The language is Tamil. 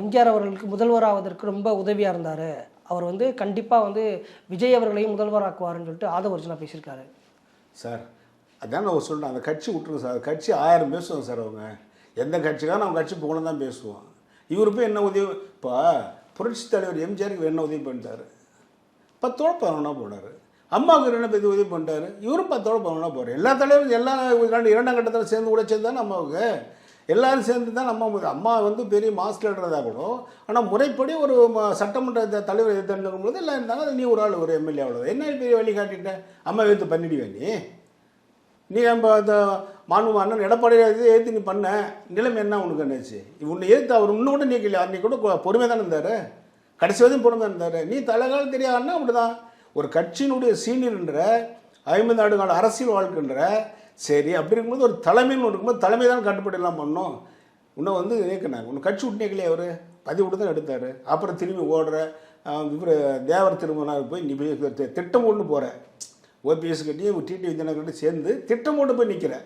எம்ஜிஆர் அவர்களுக்கு முதல்வராவதற்கு ரொம்ப உதவியாக இருந்தார். அவர் வந்து கண்டிப்பாக வந்து விஜய் அவர்களையும் முதல்வராக்குவார்னு சொல்லிட்டு ஆதவர்ஜுனா பேசியிருக்காரு. சார் அதான் நான் சொல்கிறேன் அந்த கட்சி விட்டுருங்க சார். கட்சி ஆயிரம் பேசுவோம் சார் அவங்க. எந்த கட்சிக்காக அவங்க கட்சி போகணும் தான் பேசுவோம். இவர் போய் என்ன உதவி? இப்போ புரட்சி தலைவர் எம்ஜிஆருக்கு என்ன உதவி பண்ணிட்டார்? பத்தோட பதினொன்னா போனார். அம்மாவுக்கு என்ன பெரிய உதவி பண்ணிட்டாரு. இவரும் பத்தோட பதினொன்றா போகிறார் எல்லா தலைவரும் எல்லா இரண்டாம் கட்டத்தில் சேர்ந்து கூட சேர்ந்து தானே அம்மாவுக்கு. எல்லாரும் சேர்ந்து தான் அம்மா அம்மா வந்து பெரிய மாஸ்டர்ன்றதா கூட ஆனால் முறைப்படி ஒரு சட்டமன்ற தலைவர் தேர்ந்தெடுக்கும் போது எல்லாம் இருந்தாங்க அது நீ ஒரு ஆள் ஒரு எம்எல்ஏ அவ்வளோ என்ன பெரிய வழி காட்டிட்ட அம்மா எடுத்து பண்ணிடுவேன் நீ? நீ நம்ம இந்த மாண்பு அண்ணன் எடப்பாடியை இது ஏற்று நீ பண்ண. நிலைமை என்ன உனக்கு என்னச்சு? உன்னை ஏற்று அவர் இன்னும் கூட நீக்கல. அன்றைக்கி கூட பொறுமையாக தானே இருந்தார்? கடைசி வரையும் பொறுமையாக இருந்தார். நீ தலைகாலம் தெரியாதுன்னா அப்படிதான். ஒரு கட்சியினுடைய சீனியர்ன்ற ஐம்பது ஆண்டு கால அரசியல் வாழ்க்கைன்ற சரி அப்படி இருக்கும்போது ஒரு தலைமைன்னு இருக்கும்போது தலைமை தான் கட்டுப்பாடு பண்ணோம் இன்னும் வந்து நீக்கினாங்க உன்னை கட்சி விட்டு அவர் பதிவு விட்டு தான் எடுத்தார். அப்புறம் திரும்பி ஓடுற இவர் தேவர் திருமணம் போய் நீ போய் திட்டம் கொண்டு போகிற ஓபிஎஸ் கட்டி டிடி வித்யாநகர் கட்டி சேர்ந்து திட்டம் கொண்டு போய் நிற்கிறேன்